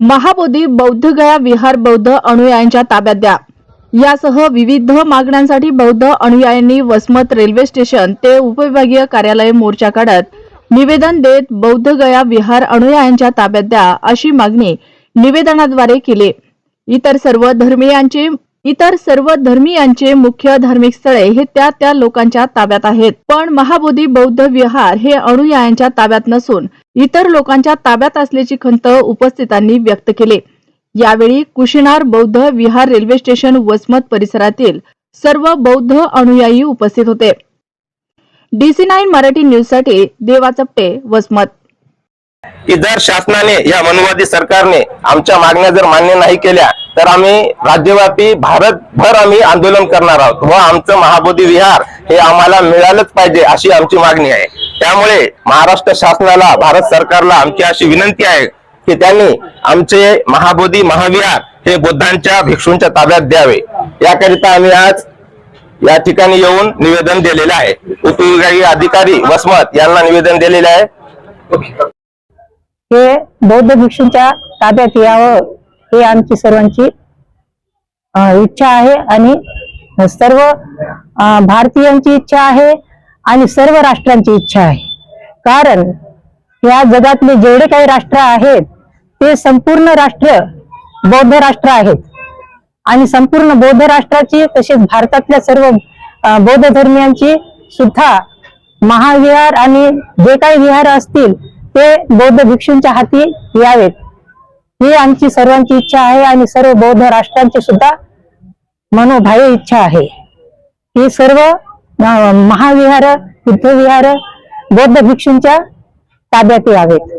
महाबोधी बौद्धगया विहार बौद्ध अनुयायांच्या ताब्यात द्या. यासह विविध मागण्यांसाठी बौद्ध अनुयायांनी वसमत रेल्वे स्टेशन ते उपविभागीय कार्यालय मोर्चा काढत निवेदन देत बौद्धगया विहार अनुयायांच्या ताब्यात द्या अशी मागणी निवेदनाद्वारे केली. इतर सर्व धर्मीयांची इतर सर्व धर्मीयांचे मुख्य धार्मिक स्थळे हे त्या त्या लोकांच्या ताब्यात आहेत. पण महाबोधी बौद्ध विहार हे अनुयायांच्या ताब्यात नसून इतर लोकांच्या ताब्यात असल्याची खंत उपस्थितांनी व्यक्त केली. यावेळी कुशिनार बौद्ध विहार रेल्वे स्टेशन वसमत परिसरातील सर्व बौद्ध अनुयायी उपस्थित होते. डीसी नाईन मराठी न्यूजसाठी देवा चपटे वसमत. की शासनाने या मनुवादी सरकारने आमच्या मागण्या जर मान्य नाही केल्या तर आम्ही राज्यव्यापी भारतभर आम्ही आंदोलन करणार आहोत. व आमचं महाबोधी विहार हे आम्हाला मिळालंच पाहिजे अशी आमची मागणी आहे. त्यामुळे महाराष्ट्र शासनाला भारत सरकारला आमची अशी विनंती आहे की त्यांनी आमचे महाबोधी महाविहार हे बुद्धांच्या भिक्षूंच्या ताब्यात द्यावे. याकरिता आम्ही आज या ठिकाणी येऊन निवेदन दिलेले आहे. उपविभागीय अधिकारी वसमत यांना निवेदन दिलेले आहे. हे बौद्ध भिक्षूंच्या ताब्यात यावं. हे आमची सर्वांची इच्छा आहे आणि सर्व भारतीयांची इच्छा आहे आणि सर्व राष्ट्रांची इच्छा आहे. कारण या जगातले जेवढे काही राष्ट्र आहेत ते संपूर्ण राष्ट्र बौद्ध राष्ट्र आहेत. आणि संपूर्ण बौद्ध राष्ट्राची तसेच भारतातल्या सर्व बौद्ध धर्मियांची सुद्धा महाविहार आणि जे काही विहार असतील ते बौद्ध भिक्षूंच्या हाती यावेत. ही आमची सर्वांची इच्छा आहे आणि सर्व बौद्ध राष्ट्रांची सुद्धा मनोभाय इच्छा आहे. ही सर्व महाविहार बुद्धविहार बौद्ध भिक्षूंच्या ताब्यात यावेत.